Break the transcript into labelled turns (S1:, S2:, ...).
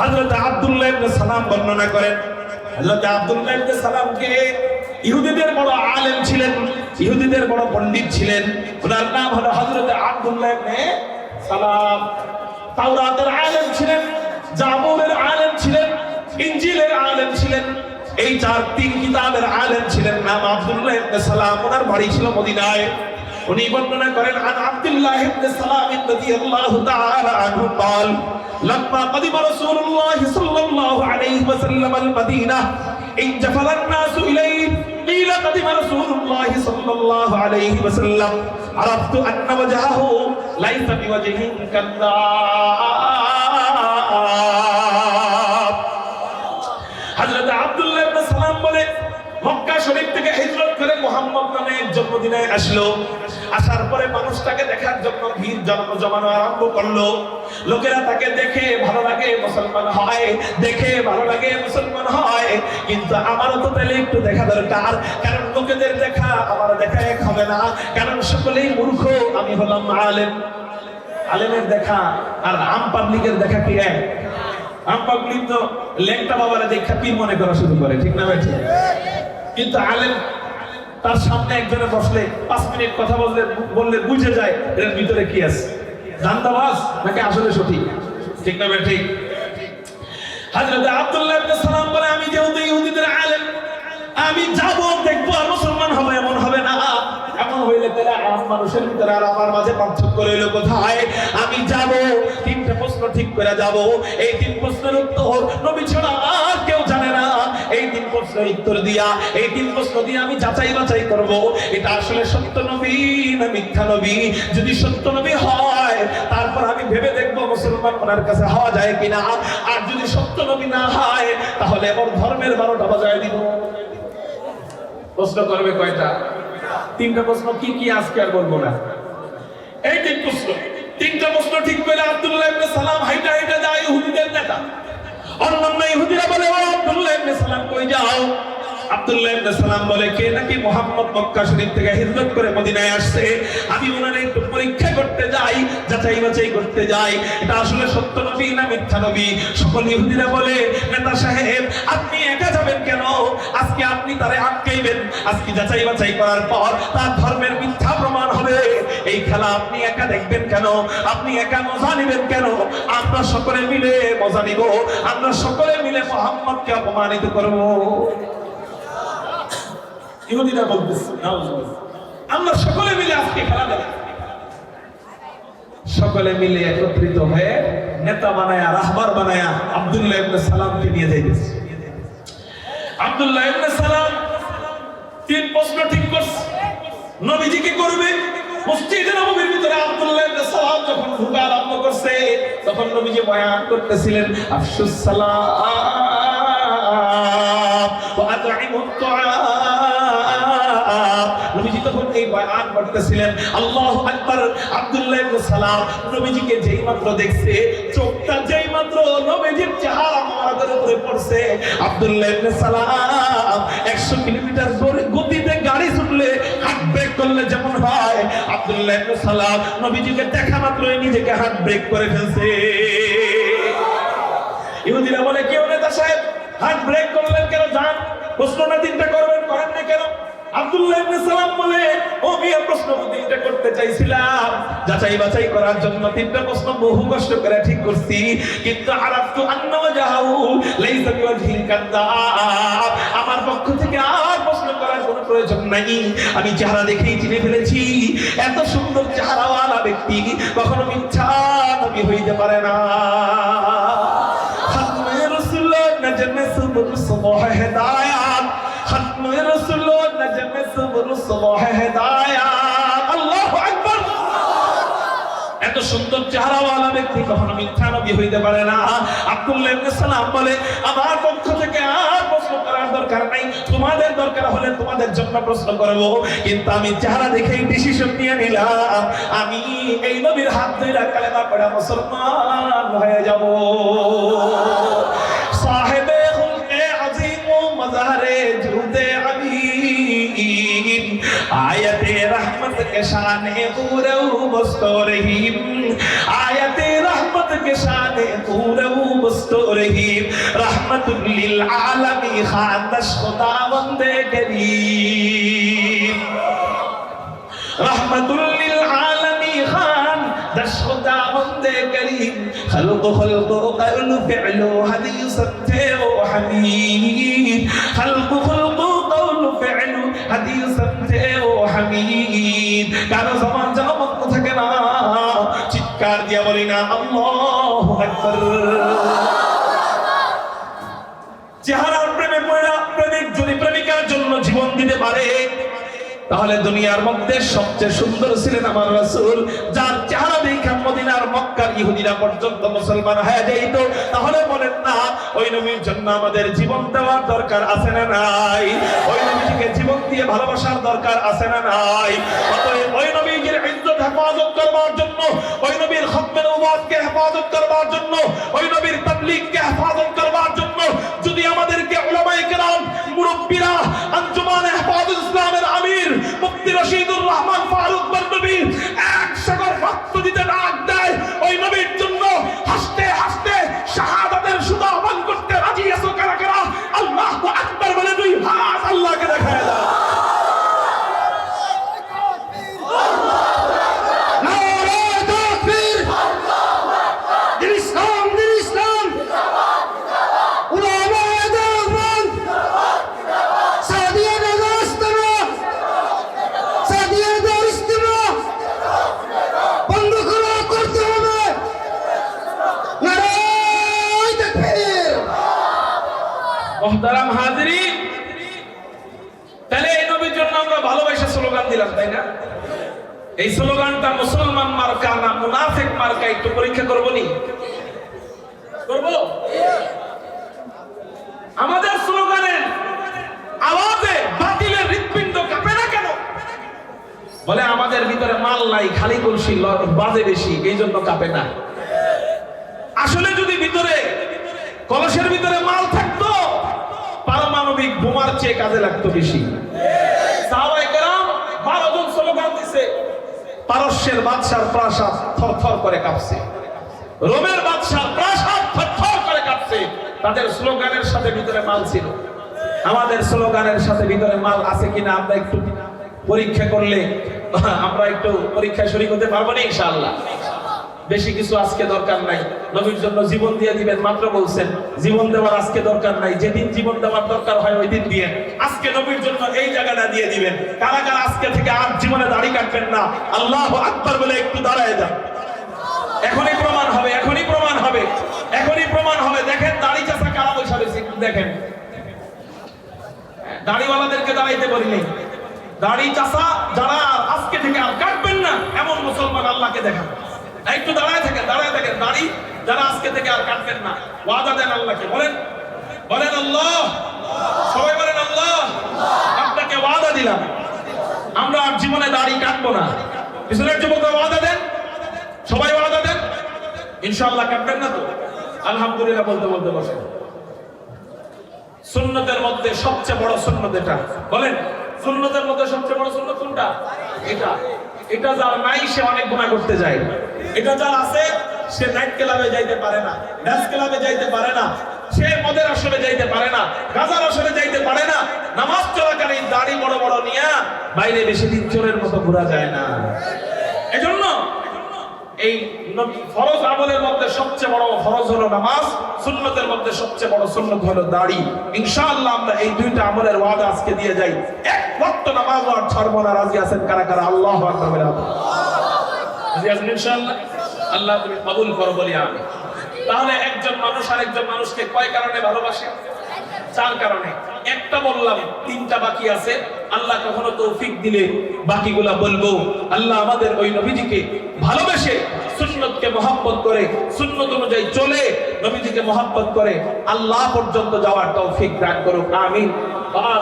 S1: হযরত আব্দুল্লাহ ইবনে সালাম বর্ণনা করেন, হযরত আব্দুল্লাহ ইবনে সালামকে ইহুদিদের বড় আলেম ছিলেন, ইহুদিদের বড় পণ্ডিত ছিলেন। ওনার নাম হলো হযরত আব্দুল্লাহ ইবনে সালাম। তাওরাতের আলেম ছিলেন, জাবুরের আলেম ছিলেন, ইনজিলের আলেম ছিলেন। এই চার তিন কিতাবের আলেম ছিলেন, নাম আব্দুল্লাহ ইবনে সালাম। ওনার বাড়ি ছিল মদিনায়। উনি বর্ণনা করেন আন আব্দুল্লাহ ইবনে সালাম রাদিয়াল্লাহু তাআলা আনহু قال لما قدم رسول الله صلى الله عليه وسلم المدينة انجفل الناس إليه قيل قدم رسول الله صلى الله عليه وسلم عرفت أن وجهه ليس بوجه كذاب হযরত আব্দুল্লাহ ইবনে সালাম বলে মক্কা শরীফ থেকে হিজরত করে মুহাম্মদ নামে এক জন্মদিনে আসলো আসার পরে মানুষটাকে দেখার জন্য ভিড় জন্ম জমানো আরম্ভ করল। লোকেরা তাকে দেখে ভালো লাগে মুসলমান হয়, দেখে ভালো লাগে মুসলমান হয়। কিন্তু আমারও তো তাহলে একটু দেখা দরকার। কারণ লোকেদের দেখা আমার দেখা এক হবে না। কারণ সকলেই মূর্খ, আমি হলাম আলেম। আলেমের দেখা আর আম পাবলিকের দেখা কি এক? আম পাবলিক তো লেংটা বাবারা দেখা পীর মনে করা শুরু করে, ঠিক না ভাই? কিন্তু আলেম তার সামনে একজনে বসলে পাঁচ মিনিট কথা বললে বললে বুঝে যায় এর ভিতরে কি আছে। জান্দাবাজ নাকি আসলে সঠিক? ঠিক না ঠিক। হযরত আব্দুল্লাহ ইবনে সালাম বলে, আমি যেহেতু ইহুদিদের আলেম, আমি যাব, দেখব আর মানুষের ভিতরে আর আমার মাঝে পার্থক্য রইল কোথায়? আমি যাব, তিনটা প্রশ্ন ঠিক করে যাব। এই তিন প্রশ্নের উত্তর নবী ছাড়া আর কেউ জানে না। এই তিন প্রশ্নের উত্তর দিয়া, এই তিন প্রশ্ন দিয়ে আমি যাচাই বাছাই করব। এটা আসলে সত্য নবী না মিথ্যা নবী? যদি সত্য নবী হয়, তারপর আমি ভেবে দেখব মুসলমান ওনার কাছে হওয়া যায় কিনা। আর যদি সত্য নবী না হয়, তাহলে ওর ধর্মের বারোটা বাজায় দিব। প্রশ্ন করবে কয়টা? তিনটা প্রশ্ন কি কি আজকে আর বলব না। এই তিন প্রশ্ন। তিনটা প্রশ্ন ঠিক পেলে আব্দুল্লাহ ইবনে সালাম হাইটা হাইটা যায় ইহুদিদের নেতা। অন্যান্য ইহুদিরা বলে, ও আব্দুল্লাহ ইবনে সালাম, কই যাও? আব্দুল্লাহ ইবনে সালাম বলে, কে নাকি মোহাম্মদ মক্কা শরীফ থেকে হিজরত করে মদিনায় আসছে? আমি ওনারে একটু পরীক্ষা করতে যাই, যাচাই বাছাই করতে যাই। এটা আসলে সত্য নবী না মিথ্যা নবী? সকল ইহুদিরা বলে, নেতা সাহেব, আপনি একা যাবেন কেন? আজকে আপনি তারে আটকাইবেন। আজকে যাচাই বাছাই করার পর তার ধর্মের মিথ্যা প্রমাণ হবে। এই খেলা আপনি একা দেখবেন কেন? আপনি একা মজা নিবেন কেন? আমরা সকলে মিলে মজা নিব। আমরা সকলে মিলে মোহাম্মদকে অপমানিত করব। ইহুদিরা বলতেছে। আমরা সকলে মিলে আজকে খেলা দেব সকলে মিলে একত্রিত হয়ে নেতা বানায়া, রাহবার বানায়া আব্দুল্লাহ ইবনে সালামকে নিয়ে যাইতেছে। আব্দুল্লাহ ইবনে সালাম তিন প্রশ্ন ঠিক করছে। নবীজি কি করবে? মসজিদে নববীর ভিতরে আব্দুল্লাহ ইবনে সালাম যখন ঢুকা আরম্ভ করছে, তখন নবীজি বয়ান করতেছিলেন, আফসুস সালাম ওয়া আতঈমুত নবীজি তখন এই বয়ান করতেছিলেন, আল্লাহু আকবার, আব্দুল্লাহ ইবনে সালাম। নবীজিকে যেই মাত্র দেখছে, চোখটা যেই মাত্র নবীজির চেহারা মোবারকের উপরে পড়ছে। আব্দুল্লাহ ইবনে সালাম 100 কিলোমিটার জোরে গতিতে গাড়ি ছুটলে, হাত ব্রেক করলে যেমন হয়। আব্দুল্লাহ ইবনে সালাম নবীজিকে দেখা মাত্রই নিজেকে হাত ব্রেক করে ফেলছে। ইহুদিরা বলে কেউ নেতা সাহেব? হাত ব্রেক করলেন কেন যান প্রশ্নটা তিনটা করবেন করেন না কেন? আব্দুল্লাহ ইবনে সালাম বলে, ও প্রশ্ন করতে চাইছিলাম। যাচাই বাছাই করার জন্য তিনটা প্রশ্ন বহু কষ্ট করে ঠিক করছি। কিন্তু আরাফতু লাইসা বিওয়াজহিল আমার পক্ষ থেকে আর প্রশ্ন করার কোনো প্রয়োজন নাই। আমি চেহারা দেখেই চিনে ফেলেছি। এত সুন্দর চেহারাওয়ালা ব্যক্তি কখনো মিথ্যা নবী হইতে পারে না। খাতমে রাসূলুল্লাহ নাজমে সুবুল এত সুন্দর চেহারাওয়ালা ব্যক্তি কখনো মিথ্যা নবী হইতে পারে না। আব্দুল্লাহ ইবনে সালাম বলে, আমার পক্ষ থেকে আর প্রশ্ন করার দরকার নাই। তোমাদের দরকার হলে তোমাদের জন্য প্রশ্ন করব। কিন্তু আমি চেহারা দেখেই ডিসিশন নিয়ে নিলাম। আমি এই নবীর হাত ধরে কালেমা পড়া মুসলমান হয়ে যাব। के शान पूरे मस्त रहीम आयते रहमत के शान पूरे मुस्तरहीम रहमतुल लिल आलमी खानदश खुदा बंदे करीम रहमतुल लिल आलमी खान दश खुदा बंदे करीम खल्क खल्क कौल फि'ल हदी सत्ते ओ हमीद खल्क ফেলু হাদিসুন হামিদ। কারও জবান জবাব থাকে না। চিৎকার দিয়া বলি না, আল্লাহু আকবার। চেহারার প্রেমে পড়া প্রেমিক যদি প্রেমিকার জন্য জীবন দিতে পারে, তাহলে দুনিয়ার মধ্যে সবচেয়ে সুন্দর ছিলেন আমার রাসূল দেখে মদিনার মক্কার ইহুদিরা পর্যন্ত মুসলমান হয়ে তাহলে বলেন না, ওই নবীর জন্য আমাদের জীবন দেওয়ার দরকার আছে না নাই? ওই নবীকে জীবন দিয়ে ভালোবাসার দরকার আছে না নাই? অতএব ওই নবীর ইজ্জত হেফাজত করবার জন্য, ওই নবীর খতমে হেফাজত করবার জন্য, ওই নবীর তাবলীগকে হেফাজত করবার মোহতারাম হাজিরিন তাহলে এই নবীর জন্য আমরা ভালোবাসা স্লোগান দিলাম, তাই না? এই স্লোগানটা মুসলমান মার্কা না মুনাফিক মার্কা একটু পরীক্ষা করব নি? করব? আমাদের স্লোগানের আওয়াজে বাতিলের হৃৎপিণ্ড কাঁপে না কেন? বলে আমাদের ভিতরে মাল নাই, খালি কলসি বাজে বেশি, এই জন্য কাঁপে না। আসলে যদি ভিতরে কলসের ভিতরে মাল থাকতো বোমার চেয়ে কাজে লাগতো বেশি। সাহাবায়ে কেরাম 12 জন স্লোগান দিছে, পারস্যের বাদশার প্রাসাদ থরথর করে কাঁপছে। রোমের বাদশার প্রাসাদ থরথর করে কাঁপছে। তাদের স্লোগানের সাথে ভিতরে মাল ছিল। আমাদের স্লোগানের সাথে ভিতরে মাল আছে কিনা আমরা একটু পরীক্ষা করলে আমরা একটু পরীক্ষায় শরীক হতে পারব না ইনশাআল্লাহ। বেশি কিছু আজকে দরকার নাই। নবীর জন্য জীবন দিয়ে দিবেন, মাত্র বলছেন, জীবন দেওয়ার আজকে দরকার নাই। যেদিন জীবন দেওয়ার দরকার হয় ওই দিন দিয়ে। আজকে নবীর জন্য এই জায়গাটা দিয়ে দিবেন। কারা কারা আজকে থেকে আর জীবনে দাড়ি কাটবেন না, আল্লাহ আকবার বলে একটু দাঁড়ায় যান। এখনই প্রমাণ হবে, এখনই প্রমাণ হবে, এখনই প্রমাণ হবে। দেখেন দাড়ি চাষা কারা বৈশা রয়েছে একটু দেখেন। দাড়িওয়ালাদেরকে দাঁড়াইতে বলি নেই। দাড়ি চাষা যারা আজকে থেকে আর কাটবেন না, এমন মুসলমান আল্লাহকে দেখান। একটু দাঁড়ায় থাকেন দাঁড়ায় থাকেন। দাড়ি, যারা আজকে থেকে আর কাটবেন না। ওয়াদা দেন আল্লাহকে। বলেন বলেন আল্লাহ। সবাই বলেন আল্লাহ। আপনাকে ওয়াদা দিলাম। আমরা আর জীবনে দাড়ি কাটবো না। পিছনের যুবকরা ওয়াদা দেন। সবাই ওয়াদা দেন। ইনশাআল্লাহ কাটবেন না তো? আলহামদুলিল্লাহ বলতে বলতে বসেন। সুন্নতের মধ্যে সবচেয়ে বড় সুন্নত এটা। বলেন, সুন্নতের মধ্যে সবচেয়ে বড় সুন্নত কোনটা? এটা। এটা যার নাই, সে অনেক গুনাহ করতে যায় এটা যার আছে, সে নাইট ক্লাবে যাইতে পারে না ড্যান্স ক্লাবে যাইতে পারে না, সে মদের আসরে যাইতে পারে না, গাজার আসরে যাইতে পারে না, নামাজ চলাকালীন দাড়ি বড় বড় নিয়া বাইরে বেশি দিন চোরের মতো ঘোরা যায় না। এজন্য এই ফরজ আমলের মধ্যে সবচেয়ে বড় ফরজ হলো নামাজ, সুন্নতের মধ্যে সবচেয়ে বড় সুন্নত হলো দাড়ি। ইনশাআল্লাহ আমরা এই দুইটা আমলের ওয়াদা আজকে দিয়ে যাই। এক ওয়াক্ত নামাজ আর ছাড়বো না, রাজি আছেন কারা কারা? আল্লাহ আকবার বলে আপনি। রাজি আছেন ইনশাআল্লাহ? আল্লাহ তুমি কবুল করো বলি আমি তাহলে একজন মানুষ মানুষকে কয় কারণে ভালোবাসে? চার কারণে। একটা বললাম, তিনটা বাকি আছে। আল্লাহ কখনো তৌফিক দিলে বাকিগুলা বলব। আল্লাহ আমাদের ওই নবীজিকে ভালোবেসে সুন্নতকে মহাব্বত করে, সুন্নত অনুযায়ী চলে নবীজিকে মহাব্বত করে আল্লাহ পর্যন্ত যাওয়ার তৌফিক দান করুক, আমিন। ওয়া